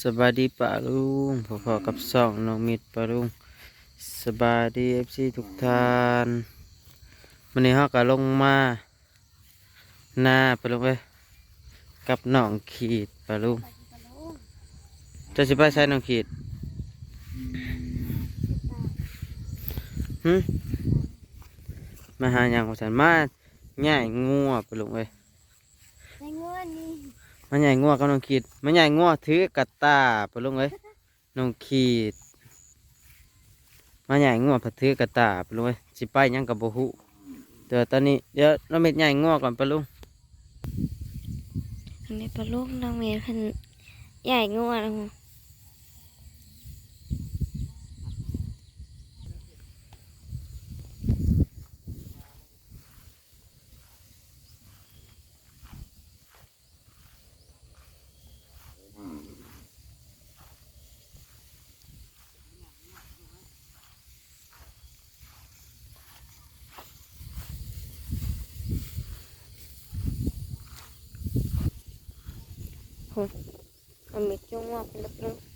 สบายดีปะลุงพอๆกับสองน้องมิดปะลุงสบายดีเอฟซีทุกท่านวันนี้เขาก็ลงมาหน้าปะลุงเอ้ยกับน้องขีดปะลุงจะสิไปใช้น้องขีดหึมาหาอย่างของฉันมาง่ายงัวปะลุงเอ้ยในเงินนี่ มันใหญ่งัวกับน้องขีดมันใหญ่งัวถือกระตาปลุงเลยน้องขีดมันใหญ่งัวผัดถือกระตาปลุงเลยสิไปยังกับโบหุเดี๋ยวตอนนี้เดี๋ยวเราเม็ดใหญ่งัวก่อนปลุงอันนี้ปลาลูกน้องเมย์เพิ่นใหญ่งัวนะ ฮูมันมีจุ้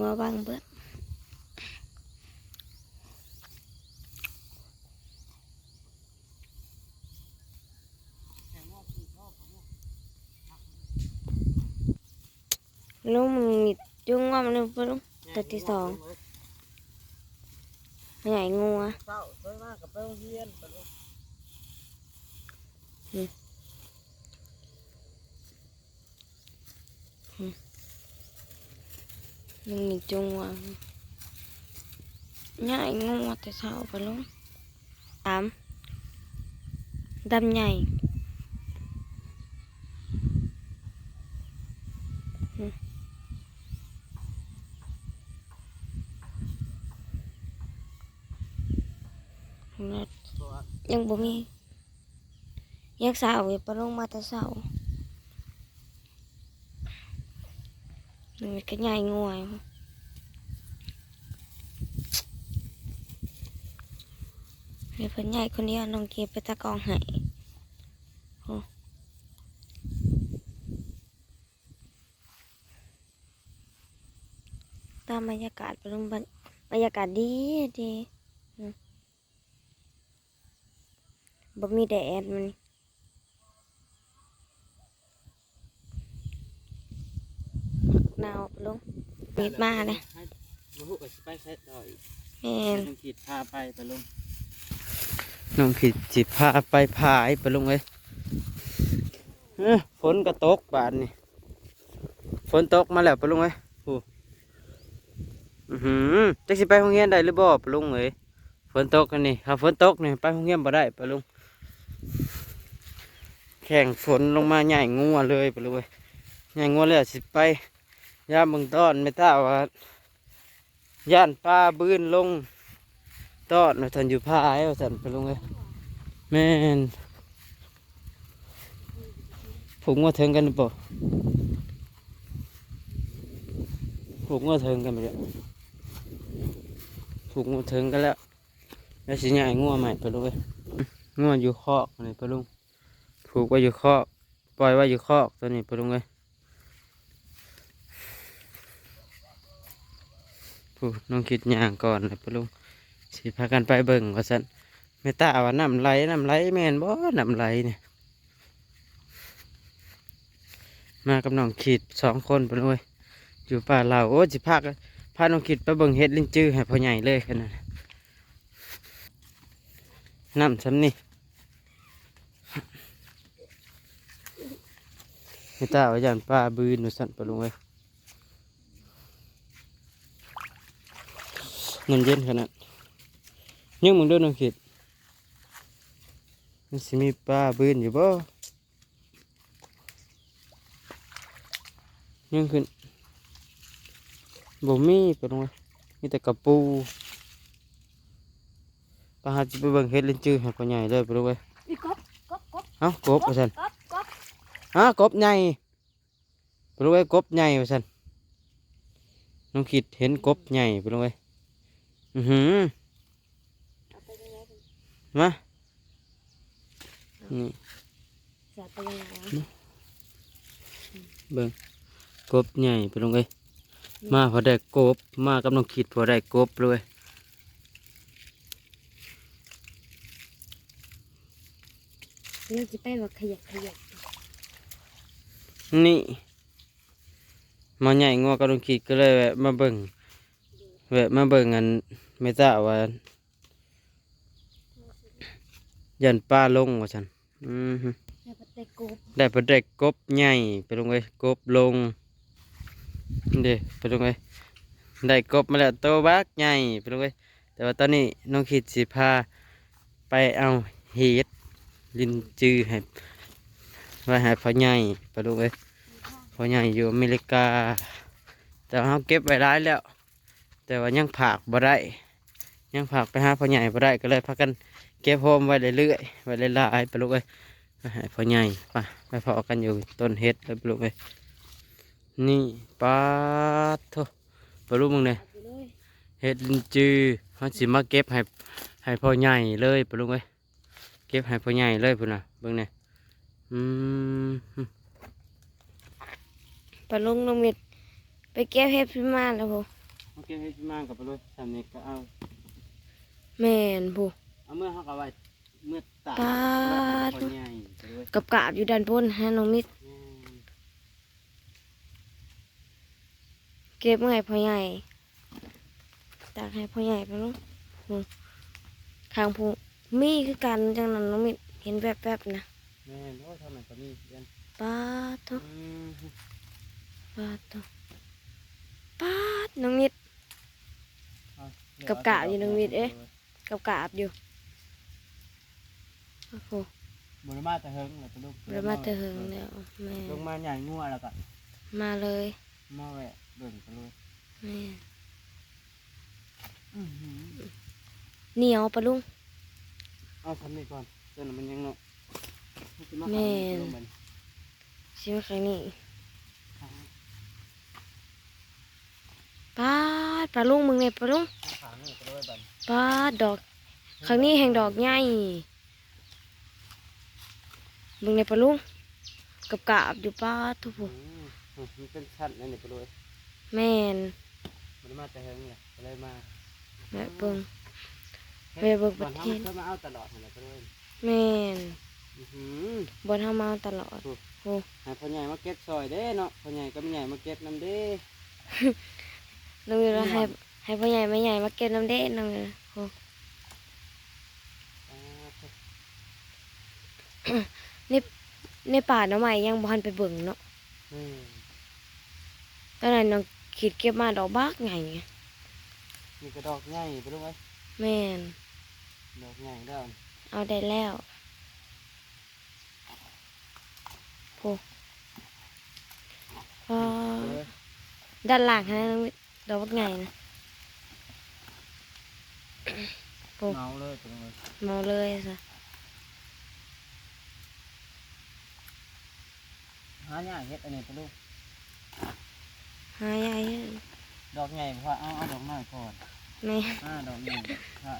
งว่าเป็นลูกงัวบางเบิดลุงมันมีจุ้งว่ามันเลยปลาลูกตัวที่สองใหญ่งัวเศร้าเคยมากกับไปโรงเรียนปะ ลุงมันมีจุ้งว่าใหญ่งัวแต่เช้าปลาลูก หนึ่งก็ใหญ่งวยเดี๋ยวเพิ่นใหญ่คนเดียวน้องเก็บไปตะกองให้โอ้ตามบรรยากาศปลงบรรบรรยากาศดีดีบ่มีแดดมันห นาวปะลุงมีดมาเลยโบหุก็สิไปใช้ต่ออีกแม่นน้องขีดพาไปปะลุงน้องขีดจิพาไปพายปะลุงเอ้ยเอ้อฝนก็ตกบานนี่ฝนตกมาแล้วปะลุงเอ้ยโอ้อือหือจะสิไปโรงเรียนได้หรือบ่ปะลุงเอ้ยฝนตกกันนี่ถ้าฝนตกนี่ไปโรงเรียนบ่ได้ปะลุงแข่งฝนลงมาใหญ่งัวเลยปะลุงเอ้ยใหญ่งัวเลยสิไป ยามเบิ่งต้อนไม่ท้าว่าย่านปลาบื้นลงตอดมาทันอยู่พายว่าทันไปลงเลยแม่นผมว่าเถิงกันปล่าผมว่าเถิงกันไปแล้วผมว่าเถิงกันแล้วแล้วสิใหญ่งัวใหม่ไปลงเลยงัวอยู่คอกนี่ไปลงผูกไว้อยู่คอกปล่อยไว้อยู่คอกตัวนี้ไปลงเลย ผู้น้องคิดอย่างก่อนเลยปะลุงสิพากันไปเบิ่งว่าสันไม่ตาว่าน้ำไหลน้ำไหลแม่นบ่น้ำไหลเนี่ยมากับน้องขีดสองคนไปเลยอยู่ป่าเราโอ้สิพากันพาน้องขีดไปเบิ่งเฮ็ดลิ้นจื้อให้พ่อใหญ่เลยขนาดน้ำซ้ำนี่ไม่ตาว่าย่านป้าบืนว่าสันปะลุงเอ้ย เงินเย็นขนาดยังมึงเดินน้องขีดมันสิมีปลาบืนอยู่บ่ยังขึ้นบ่มีปะลงเลยมีแต่กระปูปลาหาจิไปเบิ่งเฮ็ดลิ้นจื้อให้พ่อใหญ่เลยไปลูกเอ้ยอีกบกบกบเอ้ากบว่าซั่นกบกบฮะกบใหญ่ไปลูกเอ้ยกบใหญ่ว่าซั่นน้องคิดเห็นกบใหญ่ไปลูกเอ้ยอือหือเอาไปยังไงมานี่จะไปยังไงเบิ่งกบใหญ่ไปลงเลยมาพอได้กบ มากับน้องคิดพอได้กบเลยเราจะไปแบบขยับขยับนี่มาใหญ่งัวกับน้องคิดก็เลยแวะมาเบิ่ง แวะมาเบิ่งอันไม่ทราบว่ายันป้าลงว่าฉันอือฮึแล้วก็เตะกบได้พอได้กบใหญ่ไปลงเลยกบลงเด้ไปลงเลยได้กบมาแล้วโตบักใหญ่ไปลงเลยแต่ว่าตอนนี้น้องคิดสิพาไปเอาเห็ดลินจือให้ไว้ให้พ่อใหญ่ไปดูเลยพ่อใหญ่อยู่อเมริกา แต่ว่าเขาเก็บไว้ร้ายแล้ว แต่ว่ายังผากบ่ได้ยังผากไปหาพ่อใหญ่บ่ได้ก็เลยพากันเก็บโฮมไว้เรื่อยๆไว้หลายๆไปลูกเอ้ยไปห้พ่อใหญ่ไปไปพอกันอยู่ต้นเห็ดเลยไปลูกเอ้ยนี่ปาดโทไปลูกมึงเนี่ยเอาไปเลยเห็ดลินจือเขาสิมาเก็บให้ให้พ่อใหญ่เลยไปลูกเอ้ยเก็บให้พ่อใหญ่เลยพุ่นน่ะเบิ่งเนี่ยอืมปลาลุงน้องมิดไปเก็บเห็ดพิมาแล้วพูโอ เคให้พี่มางกับไปเลยสามนี้ก็เอาแม่นพูเอาเมื่อเขาก็ไว้เมื่อตากปาดพ่อใหญ่ไปเลยกับกาบอยู่ด้านบนฮะน้องมิดแม่นเก็บมาให้พ่อใหญ่ตากให้พ่อใหญ่ปลาลุงพูข้างพูมีคือกันจังนั้นน้องมิดเห็นแวบๆนะแม่นโอ้ยเท่านั้นก็มีเดือนปาดทุอืม ปาดทุปาดน้องมิดเอาเดี๋ว กับกะอยู่นึงวิทย์เอ๊ะกับกาบอยู่โอ้โหบริมาแต่เฮิงเลยไปลูกเรามาเตะเหิงแล้วแม่ลงมาใหญ่งัวแล้วก็มาเลยมาแวะเบิ่งไปเลยแม่อื้อหือเหนียวปะลุงเอาทำนี่ก่อนเจ้าหน่ะมันยังเนาะแม่นชิมครั้งนี้ปาดปลาลุงมึงเนี่ยปลาลุงขางนี่ไปเลยบัดปาดดอกครั้งนี้แห่งดอกใหญ่มึงเนี่ยปลาลุงกับกาบอยู่ปาดทุกอืผู้มมันเป็นชั้นนั่นนี่ไปเลยแม่นบริมาแต่เฮิงเลยก็เลยมาแม่เบิ่งแม่เบิ่งก่อนประเขาเทศเคยมาเอาตลอดนั่นแหละไปเลยแม่นอื้อหือบนเฮามาตลอดให้พ่อใหญ่มาเก็บซอยเด้เนาะพ่อใหญ่กับแม่ใหญ่มาเก็บน้ำเด้น้องวิวเราให้ ให้พ่อใหญ่แม่ใหญ่มาเก็บน้ำเด้น้องวิวโอ้อ่าในป่าหน้ำใหม่ยังบ่ทันไปเบิ่งเนาะอืมตอนนั้นน้องขีดเก็บมาดอกบักใหญ่มีกระดอกใหญ่ไปลูกไว้แม่นดอกใหญ่แล้วเอาได้แล้วโอ้พอไปเลยด้านหลังนะน้องวิดอกบักใหญ่นะ โอ้เมาเลยไปเลยเมาเลยซะหาใหญ่เฮ็ดอันนี้ไปลูกหายายดอกใหญ่เพราะเอาเอาดอกน้อยก่อนแม่อ่าดอกใหญ่ใช่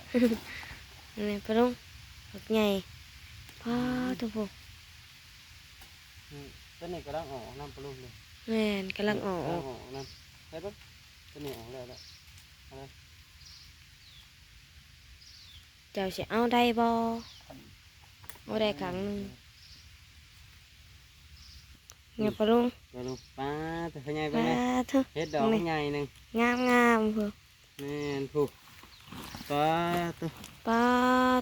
นี่ปะลุงดอกใหญ่พอทุกผู้นี่ต้นนี้กำลังออกน้ำไปลูกเลยแม่นกำลังออกกำลังออกน้ำเห็นปะต้นนี้ออกแล้วแล้วเอาเลย เจ้าสิเอาได้บ่เอาได้ครั้งหนึงเนี่ยปะลุงเดี๋ยวลูกป้าแต่พ่อใหญ่ไปปาเลยเถอะ เฮ็ดดอกใหญ่หนึ่งงามงามๆเพื่อแม่นผู้ป้าตัวปา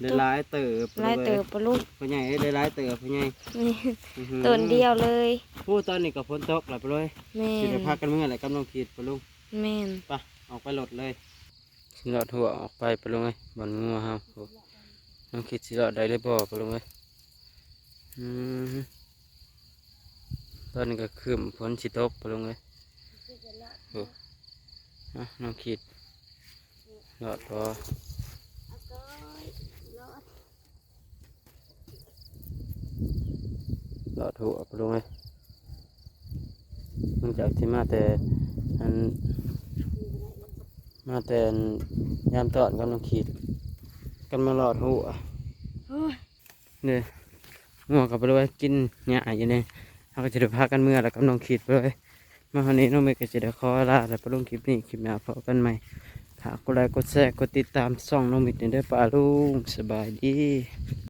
ได้ตัวหลายเติบลายเติบปะลุงพ่อใหญ่ได้หลายเติบพ่อใหญ่นี่อื้อหือต้นเดียวเลยผู้ตอนนี้ก็ฝนตกแล้วไปเลยแม่สิได้นพากันเมื่อไหร่กำลังขีดไปลุงแม่น ไปออกไปโหลดเลย สิรอดหัวออกไปไปลงเลยบอนงัวเฮาโอ้น้องคิดสิรอดได้เลยบ่ไปลงเลยอืมตอนนี้ก็คืมฝนสิตกไปลงเลยโอ้น้องคิดหลอดพอหลอดหัวไปลงเลยมันจากที่มาแต่อัน มาแต่อันยามตอนกันต้องขีดกันมาหลอดหัวโอ้ยเนี่ยงัวกับไปเลยกินหญ้าอยู่เนี่ยเราก็จะได้พากันเมื่อแล้วก็น้องขีดไปเลยมาวันนี้น้องเมย์ก็จะได้ขอลาแล้วไปลงคลิปนี้คลิปหน้าพบกันใหม่ฝากกดไลค์กดแชร์กดติดตามช่องน้องมิดเนี่ยเด้อป้าลุงสบายดี